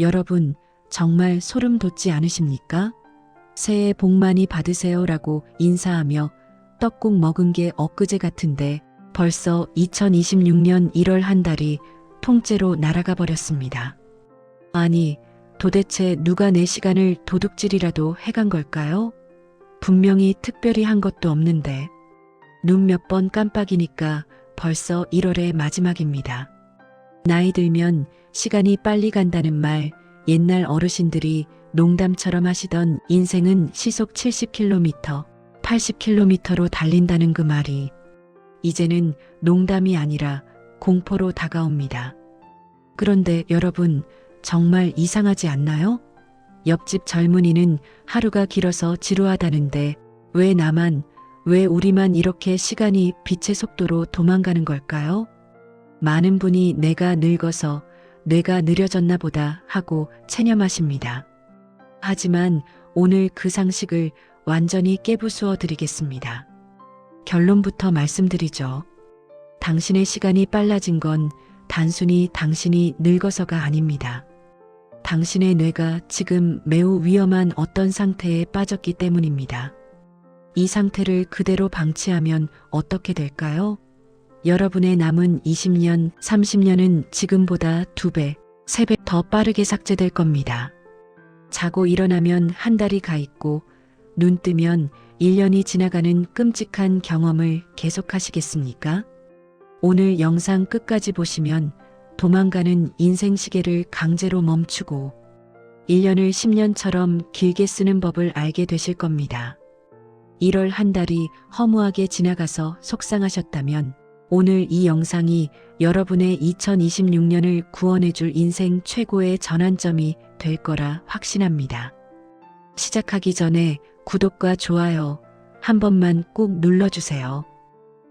여러분, 정말 소름 돋지 않으십니까? 새해 복 많이 받으세요 라고 인사하며 떡국 먹은 게 엊그제 같은데 벌써 2026년 1월 한 달이 통째로 날아가 버렸습니다. 아니, 도대체 누가 내 시간을 도둑질이라도 해간 걸까요? 분명히 특별히 한 것도 없는데 눈 몇 번 깜빡이니까 벌써 1월의 마지막입니다. 나이 들면 시간이 빨리 간다는 말 옛날 어르신들이 농담처럼 하시던 인생은 시속 70km, 80km로 달린다는 그 말이 이제는 농담이 아니라 공포로 다가옵니다. 그런데 여러분, 정말 이상하지 않나요? 옆집 젊은이는 하루가 길어서 지루하다는데 왜 나만, 왜 우리만 이렇게 시간이 빛의 속도로 도망가는 걸까요? 많은 분이 내가 늙어서 뇌가 느려졌나 보다 하고 체념하십니다. 하지만 오늘 그 상식을 완전히 깨부수어 드리겠습니다. 결론부터 말씀드리죠. 당신의 시간이 빨라진 건 단순히 당신이 늙어서가 아닙니다. 당신의 뇌가 지금 매우 위험한 어떤 상태에 빠졌기 때문입니다. 이 상태를 그대로 방치하면 어떻게 될까요? 여러분의 남은 20년, 30년은 지금보다 2배, 3배 더 빠르게 삭제될 겁니다. 자고 일어나면 한 달이 가 있고 눈 뜨면 1년이 지나가는 끔찍한 경험을 계속하시겠습니까? 오늘 영상 끝까지 보시면 도망가는 인생 시계를 강제로 멈추고 1년을 10년처럼 길게 쓰는 법을 알게 되실 겁니다. 1월 한 달이 허무하게 지나가서 속상하셨다면 오늘 이 영상이 여러분의 2026년을 구원해줄 인생 최고의 전환점이 될 거라 확신합니다. 시작하기 전에 구독과 좋아요 한 번만 꼭 눌러주세요.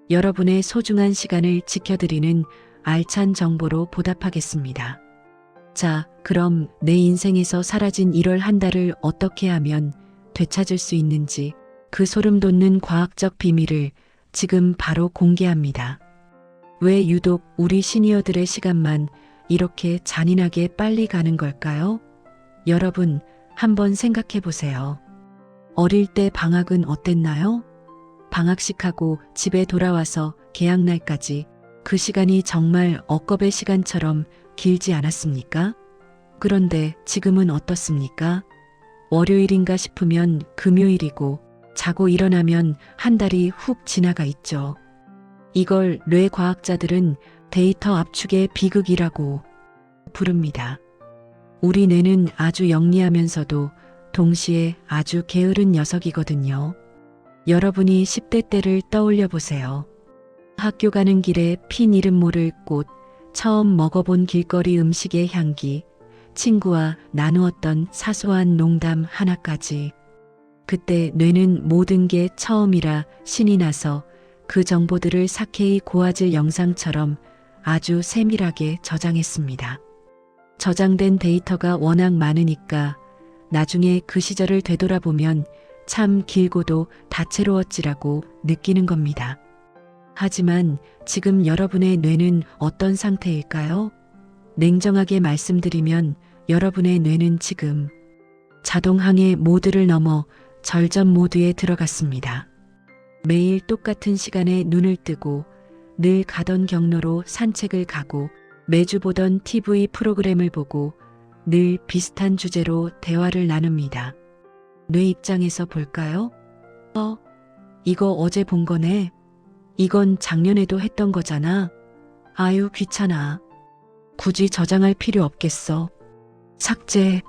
여러분의 소중한 시간을 지켜드리는 알찬 정보로 보답하겠습니다. 자, 그럼 내 인생에서 사라진 1월 한 달을 어떻게 하면 되찾을 수 있는지 그 소름 돋는 과학적 비밀을 지금 바로 공개합니다. 왜 유독 우리 시니어들의 시간만 이렇게 잔인하게 빨리 가는 걸까요? 여러분, 한번 생각해 보세요. 어릴 때 방학은 어땠나요? 방학식하고 집에 돌아와서 개학날까지 그 시간이 정말 억겁의 시간처럼 길지 않았습니까? 그런데 지금은 어떻습니까? 월요일인가 싶으면 금요일이고 자고 일어나면 한 달이 훅 지나가 있죠. 이걸 뇌 과학자들은 데이터 압축의 비극이라고 부릅니다. 우리 뇌는 아주 영리하면서도 동시에 아주 게으른 녀석이거든요. 여러분이 10대 때를 떠올려 보세요. 학교 가는 길에 핀 이름 모를 꽃, 처음 먹어본 길거리 음식의 향기, 친구와 나누었던 사소한 농담 하나까지. 그때 뇌는 모든 게 처음이라 신이 나서 그 정보들을 사케이 고화질 영상처럼 아주 세밀하게 저장했습니다. 저장된 데이터가 워낙 많으니까 나중에 그 시절을 되돌아보면 참 길고도 다채로웠지라고 느끼는 겁니다. 하지만 지금 여러분의 뇌는 어떤 상태일까요? 냉정하게 말씀드리면 여러분의 뇌는 지금 자동항해 모드를 넘어 절전 모드에 들어갔습니다. 매일 똑같은 시간에 눈을 뜨고 늘 가던 경로로 산책을 가고 매주 보던 TV 프로그램을 보고 늘 비슷한 주제로 대화를 나눕니다. 뇌 입장에서 볼까요? 어, 이거 어제 본 거네. 이건 작년에도 했던 거잖아. 아유, 귀찮아. 굳이 저장할 필요 없겠어. 삭제.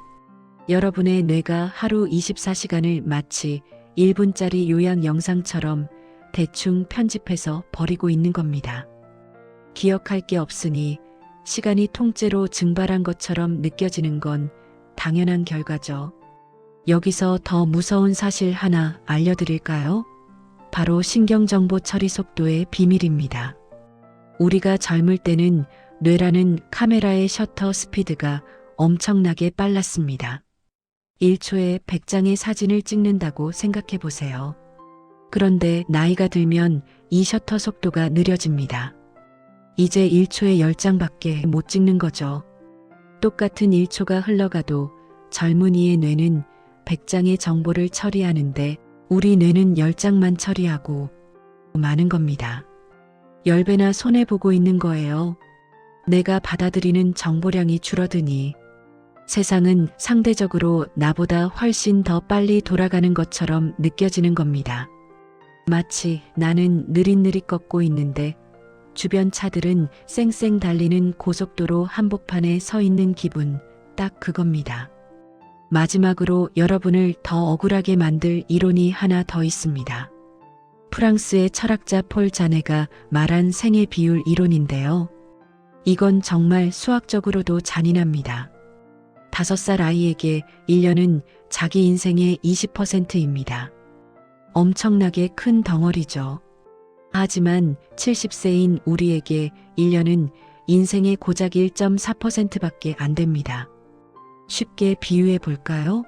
여러분의 뇌가 하루 24시간을 마치 1분짜리 요약 영상처럼 대충 편집해서 버리고 있는 겁니다. 기억할 게 없으니 시간이 통째로 증발한 것처럼 느껴지는 건 당연한 결과죠. 여기서 더 무서운 사실 하나 알려드릴까요? 바로 신경정보 처리 속도의 비밀입니다. 우리가 젊을 때는 뇌라는 카메라의 셔터 스피드가 엄청나게 빨랐습니다. 1초에 100장의 사진을 찍는다고 생각해 보세요. 그런데 나이가 들면 이 셔터 속도가 느려집니다. 이제 1초에 10장밖에 못 찍는 거죠. 똑같은 1초가 흘러가도 젊은이의 뇌는 100장의 정보를 처리하는데 우리 뇌는 10장만 처리하고 많은 겁니다. 10배나 손해보고 있는 거예요. 내가 받아들이는 정보량이 줄어드니 세상은 상대적으로 나보다 훨씬 더 빨리 돌아가는 것처럼 느껴지는 겁니다. 마치 나는 느릿느릿 걷고 있는데 주변 차들은 쌩쌩 달리는 고속도로 한복판에 서 있는 기분, 딱 그겁니다. 마지막으로 여러분을 더 억울하게 만들 이론이 하나 더 있습니다. 프랑스의 철학자 폴 자네가 말한 생애 비율 이론인데요. 이건 정말 수학적으로도 잔인합니다. 다섯 살 아이에게 1년은 자기 인생의 20%입니다. 엄청나게 큰 덩어리죠. 하지만 70세인 우리에게 1년은 인생의 고작 1.4%밖에 안 됩니다. 쉽게 비유해 볼까요?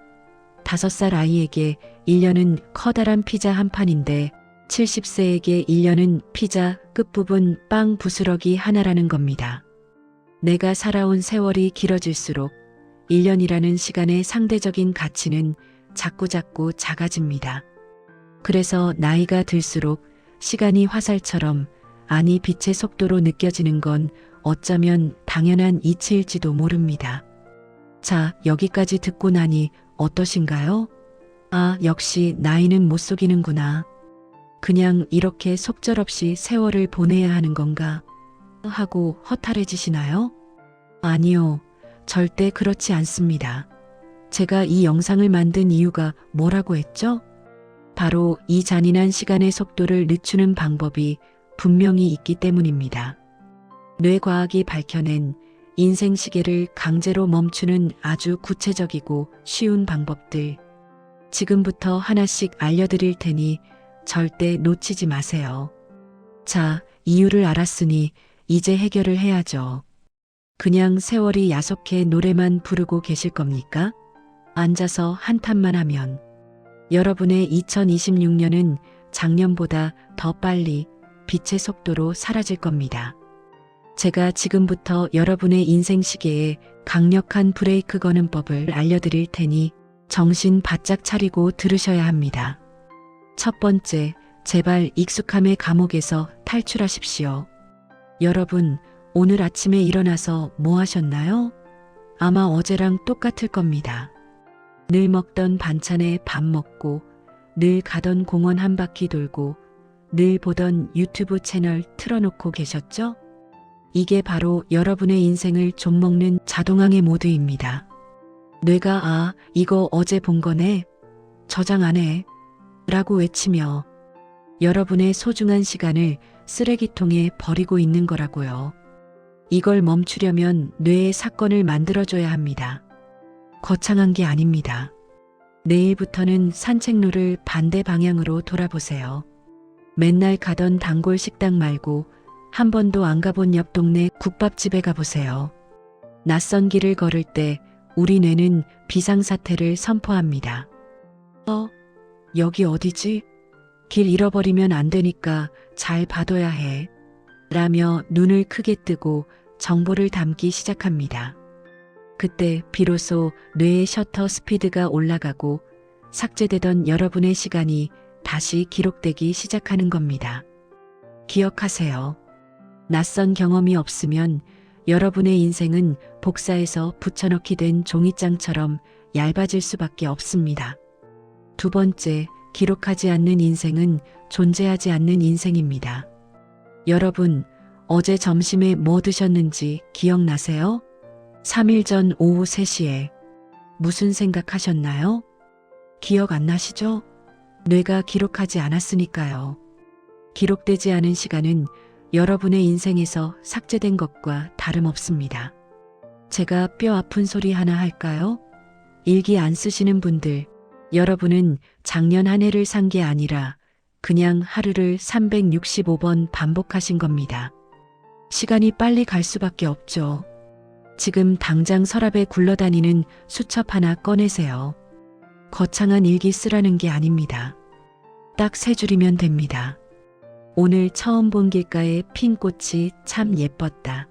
다섯 살 아이에게 1년은 커다란 피자 한 판인데 70세에게 1년은 피자 끝부분 빵 부스러기 하나라는 겁니다. 내가 살아온 세월이 길어질수록 1년이라는 시간의 상대적인 가치는 자꾸자꾸 작아집니다. 그래서 나이가 들수록 시간이 화살처럼 아니 빛의 속도로 느껴지는 건 어쩌면 당연한 이치일지도 모릅니다. 자, 여기까지 듣고 나니 어떠신가요? 아, 역시 나이는 못 속이는구나. 그냥 이렇게 속절없이 세월을 보내야 하는 건가? 하고 허탈해지시나요? 아니요. 절대 그렇지 않습니다. 제가 이 영상을 만든 이유가 뭐라고 했죠? 바로 이 잔인한 시간의 속도를 늦추는 방법이 분명히 있기 때문입니다. 뇌과학이 밝혀낸 인생 시계를 강제로 멈추는 아주 구체적이고 쉬운 방법들. 지금부터 하나씩 알려드릴 테니 절대 놓치지 마세요. 자, 이유를 알았으니 이제 해결을 해야죠. 그냥 세월이 야속해 노래만 부르고 계실 겁니까? 앉아서 한탄만 하면 여러분의 2026년은 작년보다 더 빨리 빛의 속도로 사라질 겁니다. 제가 지금부터 여러분의 인생 시계에 강력한 브레이크 거는 법을 알려드릴 테니 정신 바짝 차리고 들으셔야 합니다. 첫 번째, 제발 익숙함의 감옥에서 탈출하십시오. 여러분, 오늘 아침에 일어나서 뭐 하셨나요? 아마 어제랑 똑같을 겁니다. 늘 먹던 반찬에 밥 먹고, 늘 가던 공원 한 바퀴 돌고, 늘 보던 유튜브 채널 틀어놓고 계셨죠? 이게 바로 여러분의 인생을 좀 먹는 자동항해 모드입니다. 뇌가 아, 이거 어제 본 거네. 저장 안 해. 라고 외치며 여러분의 소중한 시간을 쓰레기통에 버리고 있는 거라고요. 이걸 멈추려면 뇌의 사건을 만들어줘야 합니다. 거창한 게 아닙니다. 내일부터는 산책로를 반대 방향으로 돌아보세요. 맨날 가던 단골 식당 말고 한 번도 안 가본 옆 동네 국밥집에 가보세요. 낯선 길을 걸을 때 우리 뇌는 비상사태를 선포합니다. 어, 여기 어디지? 길 잃어버리면 안 되니까 잘 봐둬야 해. 라며 눈을 크게 뜨고 정보를 담기 시작합니다. 그때 비로소 뇌의 셔터 스피드가 올라가고 삭제되던 여러분의 시간이 다시 기록되기 시작하는 겁니다. 기억하세요. 낯선 경험이 없으면 여러분의 인생은 복사해서 붙여넣기 된 종이장처럼 얇아질 수밖에 없습니다. 두 번째, 기록하지 않는 인생은 존재하지 않는 인생입니다. 여러분, 어제 점심에 뭐 드셨는지 기억나세요? 3일 전 오후 3시에 무슨 생각하셨나요? 기억 안 나시죠? 뇌가 기록하지 않았으니까요. 기록되지 않은 시간은 여러분의 인생에서 삭제된 것과 다름없습니다. 제가 뼈 아픈 소리 하나 할까요? 일기 안 쓰시는 분들, 여러분은 작년 한 해를 산 게 아니라 그냥 하루를 365번 반복하신 겁니다. 시간이 빨리 갈 수밖에 없죠. 지금 당장 서랍에 굴러다니는 수첩 하나 꺼내세요. 거창한 일기 쓰라는 게 아닙니다. 딱 세 줄이면 됩니다. 오늘 처음 본 길가의 핀 꽃이 참 예뻤다.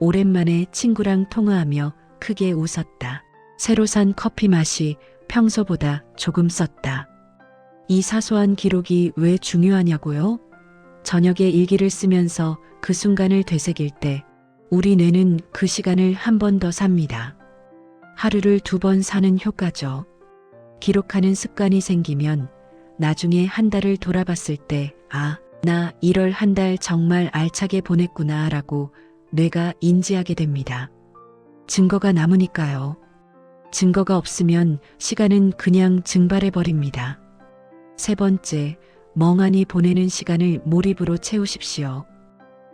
오랜만에 친구랑 통화하며 크게 웃었다. 새로 산 커피 맛이 평소보다 조금 썼다. 이 사소한 기록이 왜 중요하냐고요? 저녁에 일기를 쓰면서 그 순간을 되새길 때 우리 뇌는 그 시간을 한 번 더 삽니다. 하루를 두 번 사는 효과죠. 기록하는 습관이 생기면 나중에 한 달을 돌아봤을 때, 아, 나 1월 한 달 정말 알차게 보냈구나 라고 뇌가 인지하게 됩니다. 증거가 남으니까요. 증거가 없으면 시간은 그냥 증발해 버립니다. 세 번째, 멍하니 보내는 시간을 몰입으로 채우십시오.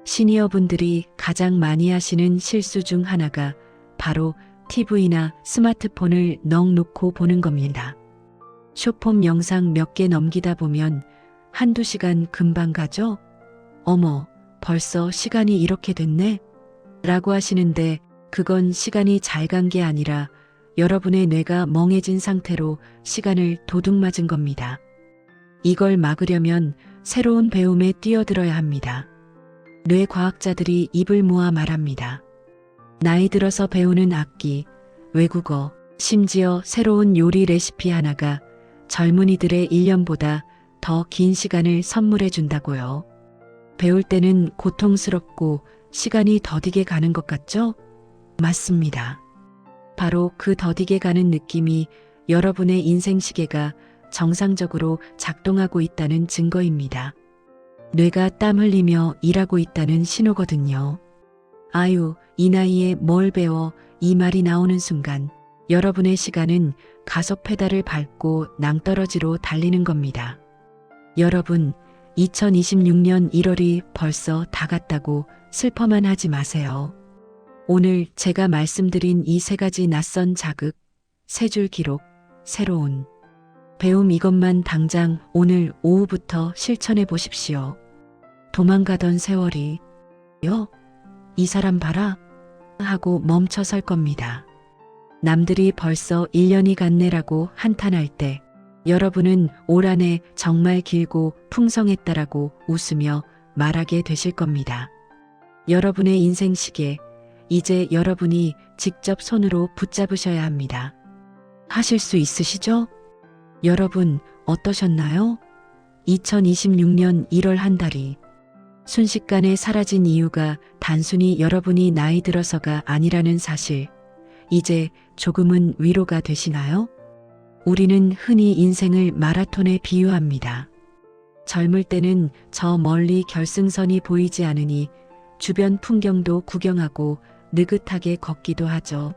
시니어 분들이 가장 많이 하시는 실수 중 하나가 바로 TV나 스마트폰을 넋 놓고 보는 겁니다. 쇼폼 영상 몇 개 넘기다 보면 한두 시간 금방 가죠? 어머, 벌써 시간이 이렇게 됐네? 라고 하시는데 그건 시간이 잘 간 게 아니라 여러분의 뇌가 멍해진 상태로 시간을 도둑맞은 겁니다. 이걸 막으려면 새로운 배움에 뛰어들어야 합니다. 뇌 과학자들이 입을 모아 말합니다. 나이 들어서 배우는 악기, 외국어, 심지어 새로운 요리 레시피 하나가 젊은이들의 1년보다 더 긴 시간을 선물해 준다고요. 배울 때는 고통스럽고 시간이 더디게 가는 것 같죠? 맞습니다. 바로 그 더디게 가는 느낌이 여러분의 인생 시계가 정상적으로 작동하고 있다는 증거입니다. 뇌가 땀 흘리며 일하고 있다는 신호거든요. 아유, 이 나이에 뭘 배워 이 말이 나오는 순간 여러분의 시간은 가속 페달을 밟고 낭떠러지로 달리는 겁니다. 여러분, 2026년 1월이 벌써 다 갔다고 슬퍼만 하지 마세요. 오늘 제가 말씀드린 이 세 가지 낯선 자극, 세 줄 기록, 새로운 배움 이것만 당장 오늘 오후부터 실천해 보십시오. 도망가던 세월이 요? 이 사람 봐라 하고 멈춰 설 겁니다. 남들이 벌써 1년이 갔네라고 한탄할 때 여러분은 올 한해 정말 길고 풍성했다라고 웃으며 말하게 되실 겁니다. 여러분의 인생 시계, 이제 여러분이 직접 손으로 붙잡으셔야 합니다. 하실 수 있으시죠? 여러분, 어떠셨나요? 2026년 1월 한 달이 순식간에 사라진 이유가 단순히 여러분이 나이 들어서가 아니라는 사실, 이제 조금은 위로가 되시나요? 우리는 흔히 인생을 마라톤에 비유합니다. 젊을 때는 저 멀리 결승선이 보이지 않으니 주변 풍경도 구경하고 느긋하게 걷기도 하죠.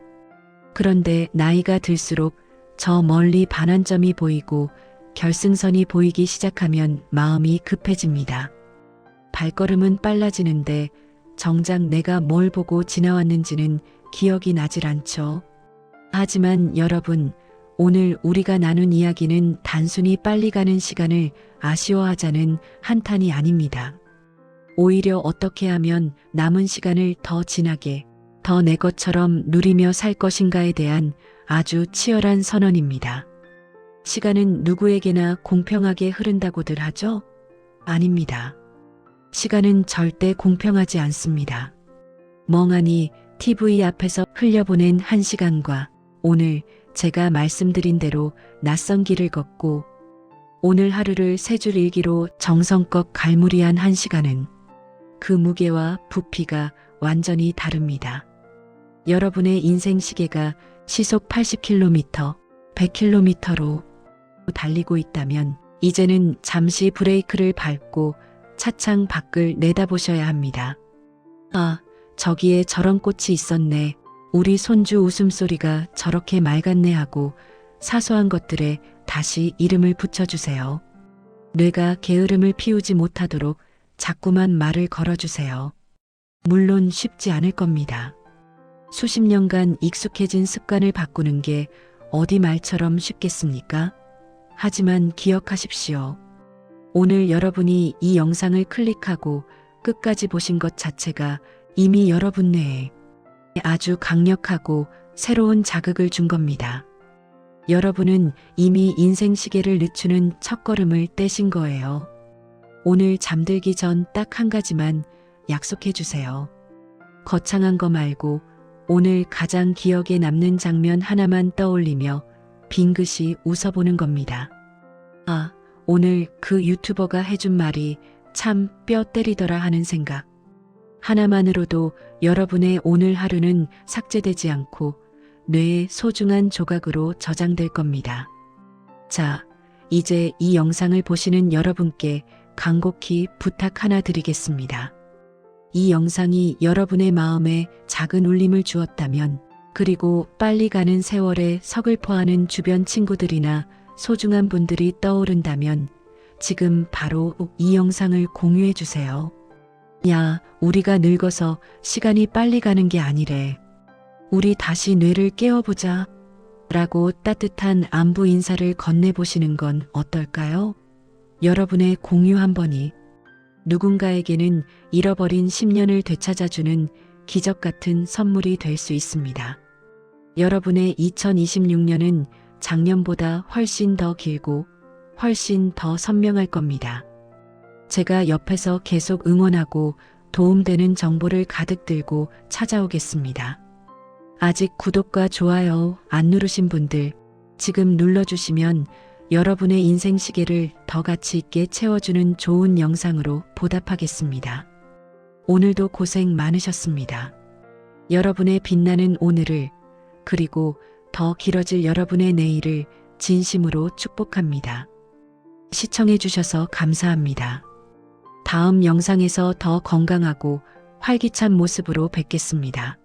그런데 나이가 들수록 저 멀리 반환점이 보이고 결승선이 보이기 시작하면 마음이 급해집니다. 발걸음은 빨라지는데 정작 내가 뭘 보고 지나왔는지는 기억이 나질 않죠. 하지만 여러분, 오늘 우리가 나눈 이야기는 단순히 빨리 가는 시간을 아쉬워하자는 한탄이 아닙니다. 오히려 어떻게 하면 남은 시간을 더 진하게, 더 내 것처럼 누리며 살 것인가에 대한 아주 치열한 선언입니다. 시간은 누구에게나 공평하게 흐른다고들 하죠? 아닙니다. 시간은 절대 공평하지 않습니다. 멍하니 TV 앞에서 흘려보낸 한 시간과 오늘 제가 말씀드린 대로 낯선 길을 걷고 오늘 하루를 세 줄 일기로 정성껏 갈무리한 한 시간은 그 무게와 부피가 완전히 다릅니다. 여러분의 인생 시계가 시속 80km, 100km로 달리고 있다면 이제는 잠시 브레이크를 밟고 차창 밖을 내다보셔야 합니다. 아, 저기에 저런 꽃이 있었네. 우리 손주 웃음소리가 저렇게 맑았네 하고 사소한 것들에 다시 이름을 붙여주세요. 뇌가 게으름을 피우지 못하도록 자꾸만 말을 걸어주세요. 물론 쉽지 않을 겁니다. 수십 년간 익숙해진 습관을 바꾸는 게 어디 말처럼 쉽겠습니까? 하지만 기억하십시오. 오늘 여러분이 이 영상을 클릭하고 끝까지 보신 것 자체가 이미 여러분 뇌에 아주 강력하고 새로운 자극을 준 겁니다. 여러분은 이미 인생 시계를 늦추는 첫걸음을 떼신 거예요. 오늘 잠들기 전 딱 한 가지만 약속해 주세요. 거창한 거 말고 오늘 가장 기억에 남는 장면 하나만 떠올리며 빙긋이 웃어보는 겁니다. 아, 오늘 그 유튜버가 해준 말이 참 뼈 때리더라 하는 생각. 하나만으로도 여러분의 오늘 하루는 삭제되지 않고 뇌의 소중한 조각으로 저장될 겁니다. 자, 이제 이 영상을 보시는 여러분께 간곡히 부탁 하나 드리겠습니다. 이 영상이 여러분의 마음에 작은 울림을 주었다면, 그리고 빨리 가는 세월에 서글퍼하는 주변 친구들이나 소중한 분들이 떠오른다면, 지금 바로 이 영상을 공유해 주세요. 야, 우리가 늙어서 시간이 빨리 가는 게 아니래. 우리 다시 뇌를 깨워보자. 라고 따뜻한 안부 인사를 건네보시는 건 어떨까요? 여러분의 공유 한 번이 누군가에게는 잃어버린 10년을 되찾아주는 기적 같은 선물이 될 수 있습니다. 여러분의 2026년은 작년보다 훨씬 더 길고 훨씬 더 선명할 겁니다. 제가 옆에서 계속 응원하고 도움되는 정보를 가득 들고 찾아오겠습니다. 아직 구독과 좋아요 안 누르신 분들 지금 눌러주시면 여러분의 인생 시계를 더 가치 있게 채워주는 좋은 영상으로 보답하겠습니다. 오늘도 고생 많으셨습니다. 여러분의 빛나는 오늘을 그리고 더 길어질 여러분의 내일을 진심으로 축복합니다. 시청해주셔서 감사합니다. 다음 영상에서 더 건강하고 활기찬 모습으로 뵙겠습니다.